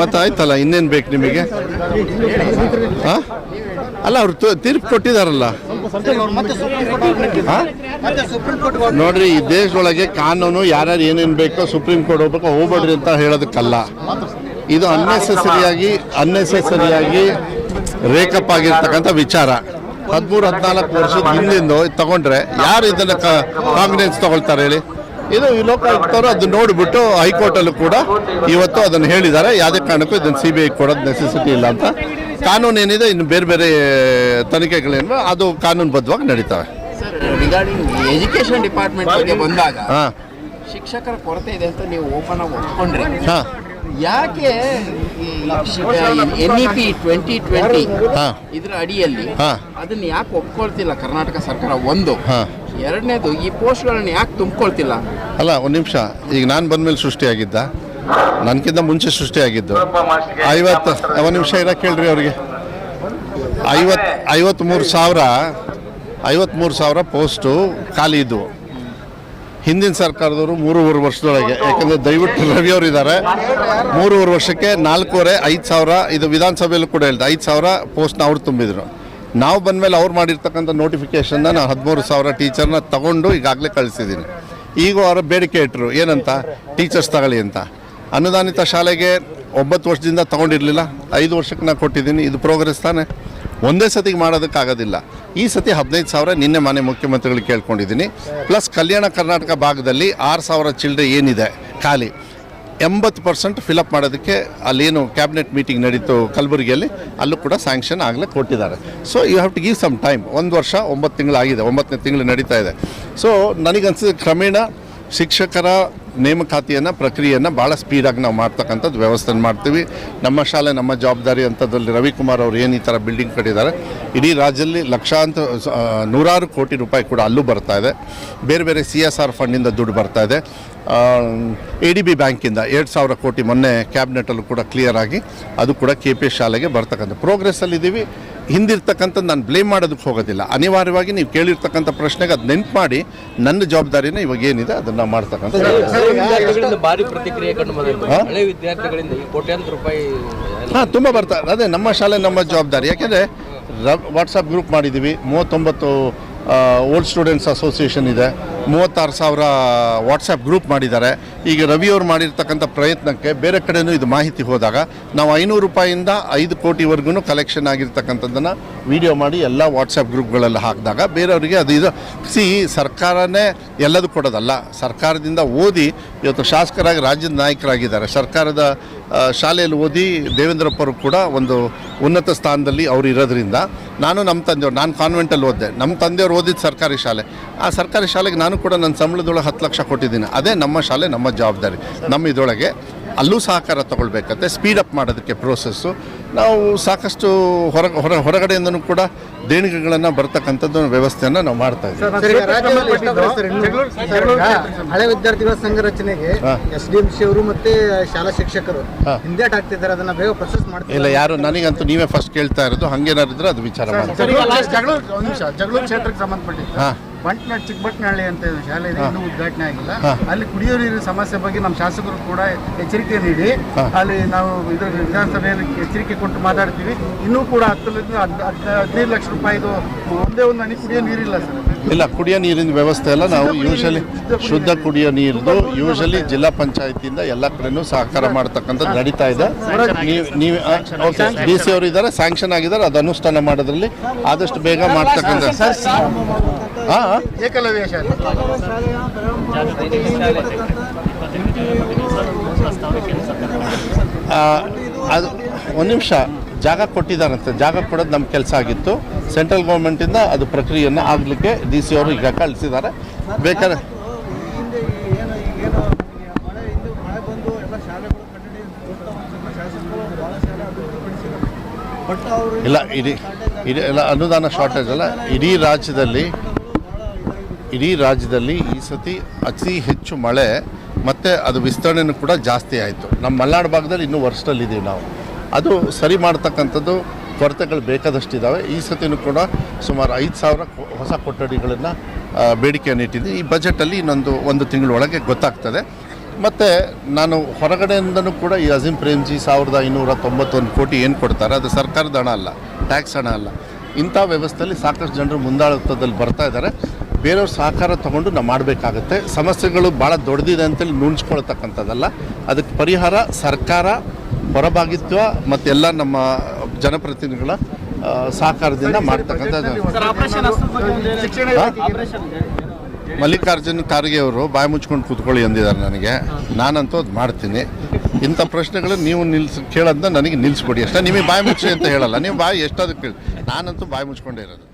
ಮತ್ತೆ ಆಯ್ತಲ್ಲ, ಇನ್ನೇನು ಬೇಕು ನಿಮಗೆ? ಅಲ್ಲ, ಅವ್ರು ತೀರ್ಪು ಕೊಟ್ಟಿದಾರಲ್ಲ? ನೋಡ್ರಿ, ಈ ದೇಶದೊಳಗೆ ಕಾನೂನು, ಯಾರ್ಯಾರು ಏನೇನು ಬೇಕೋ ಸುಪ್ರೀಂ ಕೋರ್ಟ್ ಹೋಗ್ಬೇಕು, ಹೋಗ್ಬೇಡ್ರಿ ಅಂತ ಹೇಳೋದಕ್ಕಲ್ಲ. ಇದು ಅನ್ನೆಸೆಸರಿಯಾಗಿ ಅನ್ನೆಸೆಸರಿಯಾಗಿ ರೇಕಪ್ ಆಗಿರ್ತಕ್ಕಂಥ ವಿಚಾರ. ಹದಿಮೂರು, ಹದಿನಾಲ್ಕು ವರ್ಷದ ಹಿಂದಿಂದು ತಗೊಂಡ್ರೆ, ಯಾರು ಇದನ್ನ ಕಾಂಗ್ರೆಸ್ ತಗೊಳ್ತಾರೆ ಹೇಳಿ? ಇದು ಈ ಲೋಕಾಯುಕ್ತರು ಅದನ್ನ ನೋಡಿಬಿಟ್ಟು ಹೈಕೋರ್ಟಲ್ಲೂ ಕೂಡ ಇವತ್ತು ಅದನ್ನು ಹೇಳಿದ್ದಾರೆ. ಯಾವುದೇ ಕಾರಣಕ್ಕೂ ಇದನ್ನು ಸಿ ಬಿ ಐ ಕೊಡೋದು ನೆಸೆಸಿಟಿ ಇಲ್ಲ ಅಂತ. ಕಾನೂನು ಏನಿದೆ ಇನ್ನು ಬೇರೆ ಬೇರೆ ತನಿಖೆಗಳೇನು ಅದು ಕಾನೂನುಬದ್ಧವಾಗಿ ನಡೀತವೆ. ಸರ್ ರಿಗಾರ್ಡಿಂಗ್ ಎಜುಕೇಶನ್ ಡಿಪಾರ್ಟ್ಮೆಂಟ್ ಬಗ್ಗೆ ಬಂದಾಗ ಹಾಂ. ಶಿಕ್ಷಕರ ಕೊರತೆ ಇದೆ ಅಂತ ನೀವು ಓಪನ್ ಆಗಿ ಒಪ್ಕೊಂಡ್ರಿ. ಹಾಂ. ಯಾಕೆ N E P twenty twenty ಹಾ. ಇದ್ರ ಅಡಿಯಲ್ಲಿ ಹಾ. ಅದನ್ನ ಯಾಕೆ ಒಪ್ಕೊಳ್ತಿಲ್ಲ ಕರ್ನಾಟಕ ಸರ್ಕಾರ ಒಂದು? ಹಾಂ. ಎರಡನೇದು ಈ ಪೋಸ್ಟ್ಗಳನ್ನು ಯಾಕೆ ತುಂಬಿಕೊಳ್ತಿಲ್ಲ? ಅಲ್ಲ, ಒಂದು ನಿಮಿಷ. ಈಗ ನಾನು ಬಂದ ಮೇಲೆ ಸೃಷ್ಟಿಯಾಗಿದ್ದ. ನನಗಿಂತ ಮುಂಚೆ ಸೃಷ್ಟಿಯಾಗಿದ್ದು. ಐವತ್ತು, ಒಂದು ನಿಮಿಷ ಇರಕ್ಕೆ ಕೇಳ್ರಿ ಅವ್ರಿಗೆ. ಐವತ್ತು ಐವತ್ತ್ಮೂರು ಸಾವಿರ, ಐವತ್ಮೂರು ಸಾವಿರ ಪೋಸ್ಟು ಖಾಲಿ ಇದ್ದವು ಹಿಂದಿನ ಸರ್ಕಾರದವರು ಮೂರುವರೆ ವರ್ಷದೊಳಗೆ. ಯಾಕಂದರೆ ದಯವಿಟ್ಟು ರವಿ ಅವರು ಇದ್ದಾರೆ ಮೂರುವರೆ ವರ್ಷಕ್ಕೆ ನಾಲ್ಕೂವರೆ ಐದು ಸಾವಿರ, ಇದು ವಿಧಾನಸಭೆಯಲ್ಲೂ ಕೂಡ ಹೇಳಿದೆ, ಐದು ಸಾವಿರ ಪೋಸ್ಟ್ನ ಅವ್ರು ತುಂಬಿದ್ರು. ನಾವು ಬಂದಮೇಲೆ ಅವ್ರು ಮಾಡಿರ್ತಕ್ಕಂಥ ನೋಟಿಫಿಕೇಷನ್ನ ನಾನು ಹದಿಮೂರು ಸಾವಿರ ಟೀಚರ್ನ ತಗೊಂಡು ಈಗಾಗಲೇ ಕಳಿಸಿದ್ದೀನಿ. ಈಗ ಅವರ ಬೇಡಿಕೆ ಇಟ್ಟರು ಏನಂತ? ಟೀಚರ್ಸ್ ತಗೊಳ್ಳಿ ಅಂತ. ಅನುದಾನಿತ ಶಾಲೆಗೆ ಒಂಬತ್ತು ವರ್ಷದಿಂದ ತಗೊಂಡಿರಲಿಲ್ಲ. ಐದು ವರ್ಷಕ್ಕೆ ನಾನು ಕೊಟ್ಟಿದ್ದೀನಿ, ಇದು ಪ್ರೋಗ್ರೆಸ್ ತಾನೆ. ಒಂದೇ ಸತಿಗೆ ಮಾಡೋದಕ್ಕಾಗೋದಿಲ್ಲ ಈ ಸತಿ ಹದಿನೈದು ಸಾವಿರ ನಿನ್ನೆ ಮನೆ ಮುಖ್ಯಮಂತ್ರಿಗಳಿಗೆ ಕೇಳ್ಕೊಂಡಿದ್ದೀನಿ. ಪ್ಲಸ್ ಕಲ್ಯಾಣ ಕರ್ನಾಟಕ ಭಾಗದಲ್ಲಿ ಆರು ಸಾವಿರ ಚಿಲ್ಡ್ರೆ ಏನಿದೆ, ಖಾಲಿ. ಎಂಬತ್ತು ಪರ್ಸೆಂಟ್ ಫಿಲಪ್ ಮಾಡೋದಕ್ಕೆ ಅಲ್ಲೇನು ಕ್ಯಾಬಿನೆಟ್ ಮೀಟಿಂಗ್ ನಡೀತು ಕಲಬುರಗಿಯಲ್ಲಿ, ಅಲ್ಲೂ ಕೂಡ ಸ್ಯಾಂಕ್ಷನ್ ಆಗಲೇ ಕೊಟ್ಟಿದ್ದಾರೆ. So you have to give some time ಒಂದು ವರ್ಷ, ಒಂಬತ್ತು ತಿಂಗಳಾಗಿದೆ ಒಂಬತ್ತನೇ ತಿಂಗಳು ನಡೀತಾ ಇದೆ. ಸೊ ನನಗನ್ಸಿದ ಕ್ರಮೇಣ ಶಿಕ್ಷಕರ ನೇಮಕಾತಿಯನ್ನು, ಪ್ರಕ್ರಿಯೆಯನ್ನು ಭಾಳ ಸ್ಪೀಡಾಗಿ ನಾವು ಮಾಡ್ತಕ್ಕಂಥದ್ದು ವ್ಯವಸ್ಥೆ ಮಾಡ್ತೀವಿ. ನಮ್ಮ ಶಾಲೆ, ನಮ್ಮ ಜವಾಬ್ದಾರಿ ಅಂಥದ್ರಲ್ಲಿ ರವಿಕುಮಾರ್ ಅವರು ಏನು ಈ ಥರ ಬಿಲ್ಡಿಂಗ್ ಕಟ್ಟಿದ್ದಾರೆ. ಇಡೀ ರಾಜ್ಯದಲ್ಲಿ ಲಕ್ಷಾಂತರ ನೂರಾರು ಕೋಟಿ ರೂಪಾಯಿ ಕೂಡ ಅಲ್ಲೂ ಬರ್ತಾ ಇದೆ. ಬೇರೆ ಬೇರೆ ಸಿ ಎಸ್ ಆರ್ ಫಂಡಿಂದ ದುಡ್ಡು ಬರ್ತಾ ಇದೆ. ಎ ಡಿ ಬಿ ಬ್ಯಾಂಕಿಂದ ಎರಡು ಸಾವಿರ ಕೋಟಿ ಮೊನ್ನೆ ಕ್ಯಾಬಿನೆಟಲ್ಲೂ ಕೂಡ ಕ್ಲಿಯರ್ ಆಗಿ ಅದು ಕೂಡ ಕೆ ಪಿ ಎಸ್ ಶಾಲೆಗೆ ಬರ್ತಕ್ಕಂಥ ಪ್ರೋಗ್ರೆಸ್ಸಲ್ಲಿದ್ದೀವಿ ಹಿಂದಿರ್ತಕ್ಕಂಥದ್ದು ನಾನು ಬ್ಲೇಮ್ ಮಾಡೋದಕ್ಕೆ ಹೋಗೋದಿಲ್ಲ. ಅನಿವಾರ್ಯವಾಗಿ ನೀವು ಕೇಳಿರ್ತಕ್ಕಂಥ ಪ್ರಶ್ನೆಗೆ ಅದು ನೆನ್ಪು ಮಾಡಿ ನನ್ನ ಜವಾಬ್ದಾರಿನ ಇವಾಗ ಏನಿದೆ ಅದನ್ನು ಮಾಡ್ತಕ್ಕಂಥ ಹಾಂ? ತುಂಬ ಬರ್ತಾ ಅದೇ ನಮ್ಮ ಶಾಲೆ ನಮ್ಮ ಜವಾಬ್ದಾರಿ. ಯಾಕೆಂದರೆ ವಾಟ್ಸಪ್ ಗ್ರೂಪ್ ಮಾಡಿದ್ದೀವಿ ಮೂವತ್ತೊಂಬತ್ತು ಓಲ್ಡ್ ಸ್ಟೂಡೆಂಟ್ಸ್ ಅಸೋಸಿಯೇಷನ್ ಇದೆ. ಮೂವತ್ತಾರು ಸಾವಿರ ವಾಟ್ಸಪ್ ಗ್ರೂಪ್ ಮಾಡಿದ್ದಾರೆ. ಈಗ ರವಿಯವರು ಮಾಡಿರ್ತಕ್ಕಂಥ ಪ್ರಯತ್ನಕ್ಕೆ ಬೇರೆ ಕಡೆನೂ ಇದು ಮಾಹಿತಿ ಹೋದಾಗ ನಾವು ಐನೂರು ರೂಪಾಯಿಂದ ಐದು ಕೋಟಿವರೆಗೂ ಕಲೆಕ್ಷನ್ ಆಗಿರ್ತಕ್ಕಂಥದ್ದನ್ನು ವಿಡಿಯೋ ಮಾಡಿ ಎಲ್ಲ ವಾಟ್ಸಪ್ ಗ್ರೂಪ್ಗಳೆಲ್ಲ ಹಾಕಿದಾಗ ಬೇರೆಯವರಿಗೆ ಅದು ಇದು ಸಿ ಸರ್ಕಾರನೇ ಎಲ್ಲದೂ ಕೊಡೋದಲ್ಲ. ಸರ್ಕಾರದಿಂದ ಓದಿ ಇವತ್ತು ಶಾಸಕರಾಗಿ ರಾಜ್ಯದ ನಾಯಕರಾಗಿದ್ದಾರೆ. ಸರ್ಕಾರದ ಶಾಲೆಯಲ್ಲಿ ಓದಿ ದೇವೇಂದ್ರಪ್ಪರು ಕೂಡ ಒಂದು ಉನ್ನತ ಸ್ಥಾನದಲ್ಲಿ ಅವರು ಇರೋದ್ರಿಂದ ನಾನು ನಮ್ಮ ತಂದೆಯವ್ರು, ನಾನು ಕಾನ್ವೆಂಟಲ್ಲಿ ಓದಿದೆ. ನಮ್ಮ ತಂದೆಯವ್ರು ಓದಿದ ಸರ್ಕಾರಿ ಶಾಲೆ. ಆ ಸರ್ಕಾರಿ ಶಾಲೆಗೆ ನಾನು ಕೂಡ ನನ್ನ ಸಂಬಳದೊಳಗೆ ಹತ್ತು ಲಕ್ಷ ಕೊಟ್ಟಿದ್ದೀನಿ. ಅದೇ ನಮ್ಮ ಶಾಲೆ, ನಮ್ಮ ಜವಾಬ್ದಾರಿ. ನಮ್ಮ ಇದರೊಳಗೆ ಅಲ್ಲೂ ಸಹಕಾರ ತಗೊಳ್ಬೇಕಂತೆ ಸ್ಪೀಡಪ್ ಮಾಡೋದಕ್ಕೆ ಪ್ರೋಸೆಸ್ಸು ನಾವು ಸಾಕಷ್ಟು ಹೊರ ಹೊರ ಹೊರಗಡೆಯಿಂದನೂ ಕೂಡ ದೇಣಿಗೆಗಳನ್ನು ಬರ್ತಕ್ಕಂಥದ್ದು ವ್ಯವಸ್ಥೆಯನ್ನು ನಾವು ಮಾಡ್ತಾ ಇದ್ದೀವಿ. ಹಳೆ ವಿದ್ಯಾರ್ಥಿಗಳ ಸಂಘ ರಚನೆಗೆ ಎಸ್ ಡಿ ಎಂ ಸಿ ಅವರು ಮತ್ತೆ ಶಾಲಾ ಶಿಕ್ಷಕರು ಹಾ. ಹಿಂದೇಟ್ ಆಗ್ತಿದ್ದಾರೆ ಅದನ್ನ ಬೇಗ ಪ್ರೊಸೆಸ್ ಮಾಡ್ತಾರೆ ಇಲ್ಲ ಯಾರು ನನಗಂತೂ ನೀವೇ ಫಸ್ಟ್ ಕೇಳ್ತಾ ಇರೋದು ಹಂಗೇನಾರಿದ್ರೆ ಇದ್ರೆ ಅದು ವಿಚಾರ ಮಾಡ್ತಾರೆ ಜಗಳೂರು ಒಂದು ನಿಮಿಷ ಜಗಳೂರು ಕ್ಷೇತ್ರಕ್ಕೆ ಸಂಬಂಧಪಟ್ಟಿದ್ದು. ಬಂಟ್ನಾಳ್ ಚಿಕ್ಕಬಟ್ನಹಳ್ಳಿ ಅಂತ ಇದೆ ಶಾಲೆ ಇದೆ ಇನ್ನೂ ಉದ್ಘಾಟನೆ ಆಗಿಲ್ಲ. ಅಲ್ಲಿ ಕುಡಿಯೋ ನೀರಿನ ಸಮಸ್ಯೆ ಬಗ್ಗೆ ನಮ್ಮ ಶಾಸಕರು ಕೂಡ ಎಚ್ಚರಿಕೆ ನೀಡಿ. ಅಲ್ಲಿ ನಾವು ಇದ್ರ ವಿಧಾನಸಭೆಯಲ್ಲಿ ಎಚ್ಚರಿಕೆ ಕೊಟ್ಟು ಮಾತಾಡ್ತೀವಿ. ಇನ್ನೂ ಕೂಡ ಹತ್ತರಿಂದ ಹದ್- ಹದ್- ಹದಿನೈದು ಲಕ್ಷ ರೂಪಾಯಿದು ಒಂದೇ ಒಂದು ನನಗೆ ಕುಡಿಯೋ ನೀರಿಲ್ಲ ಸರ್. ಇಲ್ಲ ಕುಡಿಯೋ ನೀರಿನ ವ್ಯವಸ್ಥೆ ಎಲ್ಲ ನಾವು ಯೂಶಲಿ ಶುದ್ಧ ಕುಡಿಯೋ ನೀರಿದು ಯೂಶಲಿ ಜಿಲ್ಲಾ ಪಂಚಾಯತಿಯಿಂದ ಎಲ್ಲ ಕಡೆನೂ ಸಹಕಾರ ಮಾಡ್ತಕ್ಕಂಥದ್ದು ನಡೀತಾ ಇದೆ. ನೀವು ನೀವು ಓಕೆ ಡಿ ಸಿ ಅವರು ಇದ್ದಾರೆ ಸ್ಯಾಂಕ್ಷನ್ ಆಗಿದ್ದಾರೆ. ಅದು ಅನುಷ್ಠಾನ ಮಾಡೋದ್ರಲ್ಲಿ ಆದಷ್ಟು ಬೇಗ ಮಾಡ್ತಕ್ಕಂಥ ಏಕಲವ್ಯ ಶಾಲೆ ಅದು ಒಂದು ನಿಮಿಷ. ಜಾಗ ಕೊಟ್ಟಿದ್ದಾರಂತೆ. ಜಾಗ ಕೊಡೋದು ನಮ್ಮ ಕೆಲಸ ಆಗಿತ್ತು. ಸೆಂಟ್ರಲ್ ಗೌರ್ಮೆಂಟಿಂದ ಅದು ಪ್ರಕ್ರಿಯೆಯನ್ನು ಆಗಲಿಕ್ಕೆ ಡಿ ಸಿ ಅವರು ಈಗ ಕಳಿಸಿದ್ದಾರೆ. ಬೇಕಾದ್ರೆ ಇಲ್ಲ, ಇಡೀ ಇಡೀ ಎಲ್ಲ ಅನುದಾನ ಶಾರ್ಟೇಜ್ ಅಲ್ಲ. ಇಡೀ ರಾಜ್ಯದಲ್ಲಿ ಇಡೀ ರಾಜ್ಯದಲ್ಲಿ ಈ ಸತಿ ಅತಿ ಹೆಚ್ಚು ಮಳೆ, ಮತ್ತು ಅದು ವಿಸ್ತರಣೆನೂ ಕೂಡ ಜಾಸ್ತಿ ಆಯಿತು. ನಮ್ಮ ಮಲೆನಾಡು ಭಾಗದಲ್ಲಿ ಇನ್ನೂ ವರ್ಷದಲ್ಲಿದ್ದೀವಿ ನಾವು. ಅದು ಸರಿ ಮಾಡ್ತಕ್ಕಂಥದ್ದು ಕೊರತೆಗಳು ಬೇಕಾದಷ್ಟಿದ್ದಾವೆ ಈ ಸತಿನೂ ಕೂಡ ಸುಮಾರು ಐದು ಸಾವಿರ ಹೊಸ ಕೊಠಡಿಗಳನ್ನು ಬೇಡಿಕೆಯನ್ನು ಇಟ್ಟಿದ್ದೀವಿ. ಈ ಬಜೆಟಲ್ಲಿ ಇನ್ನೊಂದು ಒಂದು ತಿಂಗಳೊಳಗೆ ಗೊತ್ತಾಗ್ತದೆ. ಮತ್ತು ನಾನು ಹೊರಗಡೆಯಿಂದನೂ ಕೂಡ ಈ ಅಜೀಂ ಪ್ರೇಮ್ಜಿ ಸಾವಿರದ ಐನೂರ ತೊಂಬತ್ತೊಂದು ಕೋಟಿ ಏನು ಕೊಡ್ತಾರೆ? ಅದು ಸರ್ಕಾರದ ಹಣ ಅಲ್ಲ, ಟ್ಯಾಕ್ಸ್ ಹಣ ಅಲ್ಲ. ಇಂಥ ವ್ಯವಸ್ಥೆಯಲ್ಲಿ ಸಾಕಷ್ಟು ಜನರು ಮುಂದಾಳತ್ವದಲ್ಲಿ ಬರ್ತಾ ಇದ್ದಾರೆ. ಬೇರೆಯವ್ರ ಸಹಕಾರ ತಗೊಂಡು ನಾವು ಮಾಡಬೇಕಾಗತ್ತೆ. ಸಮಸ್ಯೆಗಳು ಭಾಳ ದೊಡ್ಡದಿದೆ ಅಂತೇಳಿ ನುಣ್ಸ್ಕೊಳ್ತಕ್ಕಂಥದ್ದಲ್ಲ ಅದಕ್ಕೆ ಪರಿಹಾರ ಸರ್ಕಾರ ಹೊರಭಾಗಿತ್ವ ಮತ್ತೆಲ್ಲ ನಮ್ಮ ಜನಪ್ರತಿನಿಧಿಗಳ ಸಹಕಾರದಿಂದ ಮಾಡ್ತಕ್ಕಂಥದ್ದು. ಮಲ್ಲಿಕಾರ್ಜುನ್ ಖಾರ್ಗೆ ಮಲ್ಲಿಕಾರ್ಜುನ ಖರ್ಗೆ ಅವರು ಬಾಯಿ ಮುಚ್ಕೊಂಡು ಕೂತ್ಕೊಳ್ಳಿ ಅಂದಿದ್ದಾರೆ ನನಗೆ. ನಾನಂತೂ ಅದು ಮಾಡ್ತೀನಿ. ಇಂಥ ಪ್ರಶ್ನೆಗಳು ನೀವು ನಿಲ್ಸ್ ಕೇಳೋದನ್ನ ನನಗೆ ನಿಲ್ಲಿಸ್ಕೊಡಿ ಅಷ್ಟೇ. ನಿಮಗೆ ಬಾಯಿ ಮುಚ್ಚಿ ಅಂತ ಹೇಳಲ್ಲ. ನೀವು ಬಾಯಿ ಎಷ್ಟಾದಕ್ಕೆ ಕೇಳಿ. ನಾನಂತೂ ಬಾಯಿ ಮುಚ್ಕೊಂಡೇ ಇರೋದು.